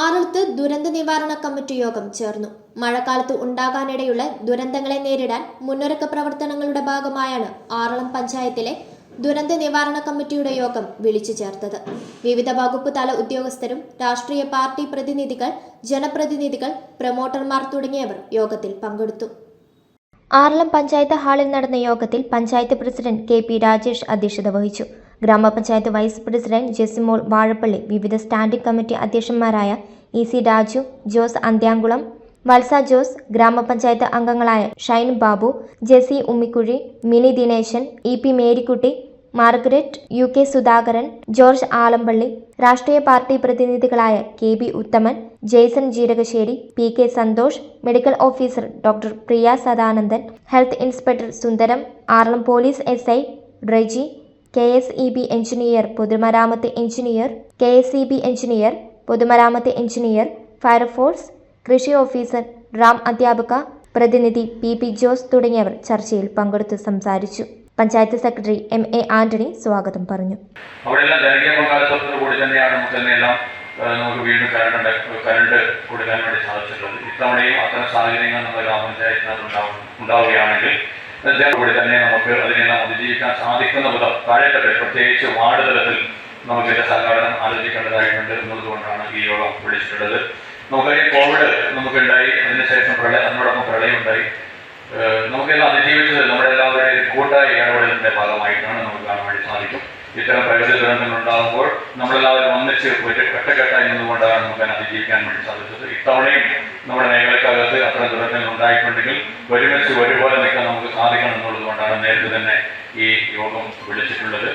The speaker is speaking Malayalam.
ആറളത്ത് ദുരന്ത നിവാരണ കമ്മിറ്റി യോഗം ചേർന്നു. മഴക്കാലത്ത് ഉണ്ടാകാനിടയുള്ള ദുരന്തങ്ങളെ നേരിടാൻ മുന്നൊരുക്ക പ്രവർത്തനങ്ങളുടെ ഭാഗമായാണ് ആറളം പഞ്ചായത്തിലെ ദുരന്ത നിവാരണ കമ്മിറ്റിയുടെ യോഗം വിളിച്ചു ചേർത്തത്. വിവിധ വകുപ്പ് തല ഉദ്യോഗസ്ഥരും രാഷ്ട്രീയ പാർട്ടി പ്രതിനിധികൾ ജനപ്രതിനിധികൾ പ്രൊമോട്ടർമാർ തുടങ്ങിയവർ യോഗത്തിൽ പങ്കെടുത്തു. ആറളം പഞ്ചായത്ത് ഹാളിൽ നടന്ന യോഗത്തിൽ panchayat president K P Rajesh അധ്യക്ഷത വഹിച്ചു. ഗ്രാമപഞ്ചായത്ത് വൈസ് പ്രസിഡന്റ് ജെസിമോൾ വാഴപ്പള്ളി വിവിധ standing committee അധ്യക്ഷന്മാരായ E C Raju Jose Anthyankulam Valsa Jose ഗ്രാമപഞ്ചായത്ത് അംഗങ്ങളായ Shine Babu Jessy Ummikkuzhi Mini Dineshan E P Marykutty Margaret U K Sudhakaran George Alampally രാഷ്ട്രീയ party പ്രതിനിധികളായ K B Uthaman Jaison Jeerakassery P K Santhosh medical officer doctor Priya Sadanandan health inspector Sundaram Aralam police S I Reji K S E B engineer പൊതുമരാമത്ത് engineer K S E B engineer പൊതുമരാമത്ത് എഞ്ചിനീയർ ഫയർഫോഴ്സ് കൃഷി ഓഫീസർ റാം അധ്യാപക പ്രതിനിധി പി പി ജോസ് തുടങ്ങിയവർ ചർച്ചയിൽ പങ്കെടുത്ത് സംസാരിച്ചു. Panchayat secretary M A Antony സ്വാഗതം പറഞ്ഞു. തന്നെയാണ് നമുക്ക് വീണ്ടും കരണ്ട് കരണ്ട് കൊടുക്കാൻ വേണ്ടി സാധിച്ചിട്ടുള്ളത്. ഇത്തവണയും അത്തരം സാഹചര്യങ്ങൾ നമ്മുടെ ഗ്രാമപഞ്ചായത്തിനകത്ത് ഉണ്ടാവും ഉണ്ടാവുകയാണെങ്കിൽ കൂടി തന്നെ നമുക്ക് അതിജീവിക്കാൻ സാധിക്കുന്ന വിധം താഴെത്തട്ടിൽ പ്രത്യേകിച്ച് വാർഡ് തലത്തിൽ നമുക്ക് ഇതിന്റെ സംഘടന ആലോചിക്കേണ്ടതായിട്ടുണ്ട് എന്നതുകൊണ്ടാണ് ഈ യോഗം വിളിച്ചിട്ടുള്ളത്. നമുക്കറിയാം കോവിഡ് നമുക്കുണ്ടായി അതിനുശേഷം പ്രളയം നമ്മളൊപ്പം പ്രളയം ഉണ്ടായി നമുക്കെല്ലാം അതിജീവിച്ചത് നമ്മുടെ എല്ലാവരുടെയും കൂട്ടായ ഇടപെടലിന്റെ ഭാഗമായിട്ടാണ് നമുക്ക് കാണാൻ വേണ്ടി സാധിക്കും. ഇത്തരം പ്രകൃതി ദുരന്തങ്ങൾ ഉണ്ടാകുമ്പോൾ നമ്മളെല്ലാവരും ഒന്നിച്ച് ഒരു ഒറ്റക്കെട്ടായി നിന്നുകൊണ്ടാണ് നമുക്ക് അതിജീവിക്കാൻ വേണ്ടി സാധിച്ചത്. ഇത്തവണയും നമ്മുടെ മേഖലക്കകത്ത് അത്തരം ദുരന്തങ്ങൾ ഉണ്ടായിട്ടുണ്ടെങ്കിൽ ഒരുമിച്ച് ഒരുപോലെ നേരത്തെ തന്നെ ഈ യോഗം വിളിച്ചിട്ടുള്ളത്.